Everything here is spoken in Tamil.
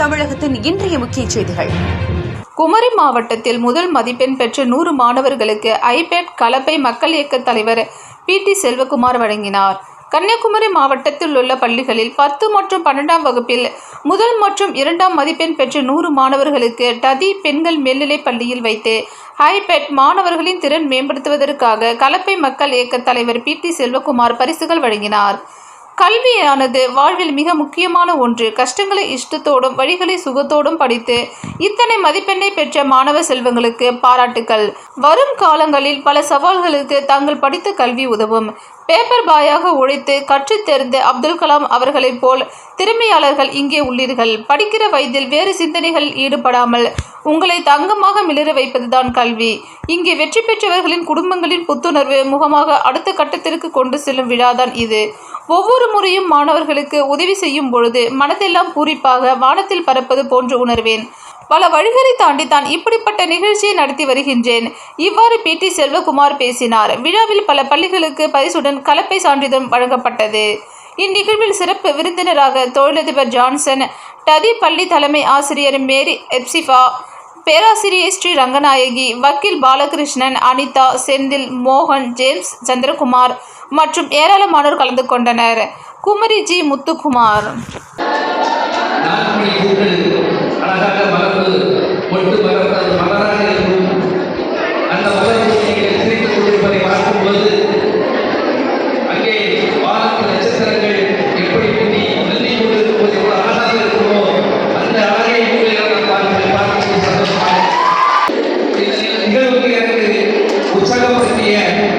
தமிழகத்தின் இன்றைய முக்கிய செய்திகள். குமரி மாவட்டத்தில் முதல் மதிப்பெண் பெற்ற நூறு மாணவர்களுக்கு ஐபேட் கலப்பை மக்கள் இயக்க தலைவர் பி டி செல்வகுமார் வழங்கினார். கன்னியாகுமரி மாவட்டத்தில் உள்ள பள்ளிகளில் பத்து மற்றும் பன்னெண்டாம் வகுப்பில் முதல் மற்றும் இரண்டாம் மதிப்பெண் பெற்ற நூறு மாணவர்களுக்கு டதி பெண்கள் மேல்நிலைப் பள்ளியில் வைத்து ஹைபெட் மாணவர்களின் திறன் மேம்படுத்துவதற்காக கலப்பை மக்கள் இயக்க தலைவர் பி டி செல்வகுமார் பரிசுகள் வழங்கினார். கல்வியானது வாழ்வில் மிக முக்கியமான ஒன்று. கஷ்டங்களை இஷ்டத்தோடும் வழிகளை சுகத்தோடும் படித்து இத்தனை மதிப்பெண்ணை பெற்ற மாணவ செல்வங்களுக்கு பாராட்டுக்கள். வரும் காலங்களில் பல சவால்களுக்கு தாங்கள் படித்த கல்வி உதவும். பேப்பர் பாயாக உழைத்து கற்றுத் தேர்ந்த அப்துல் கலாம் அவர்களைப் போல் திறமையாளர்கள் இங்கே உள்ளீர்கள். படிக்கிற வயதில் வேறு சிந்தனைகள் ஈடுபடாமல் உங்களை தங்கமாக மிளிர வைப்பதுதான் கல்வி. இங்கே வெற்றி பெற்றவர்களின் குடும்பங்களின் புத்துணர்வு முகமாக அடுத்த கட்டத்திற்கு கொண்டு செல்லும் விழாதான் இது. ஒவ்வொரு முறையும் மாணவர்களுக்கு உதவி செய்யும் பொழுது மனதெல்லாம் பூரிப்பாக வானத்தில் பறப்பது போன்று உணர்வேன். பல வழிகளை தாண்டி தான் இப்படிப்பட்ட நிகழ்ச்சியை நடத்தி வருகின்றேன். இவ்வாறு பி. டி. செல்வகுமார் பேசினார். விழாவில் பல பள்ளிகளுக்கு பரிசுடன் கலப்பை சான்றிதழ் வழங்கப்பட்டது. இந்நிகழ்வில் சிறப்பு விருந்தினராக தொழிலதிபர் ஜான்சன் டதி பள்ளி தலைமை ஆசிரியர் மேரி எப்சிஃபா பேராசிரியர் ஸ்ரீ ரங்கநாயகி வக்கீல் பாலகிருஷ்ணன் அனிதா செந்தில் மோகன் ஜேம்ஸ் சந்திரகுமார் மற்றும் ஏராளமானோர் கலந்து கொண்டனர். குமரி ஜி முத்துக்குமார். நான்மணி பார்த்து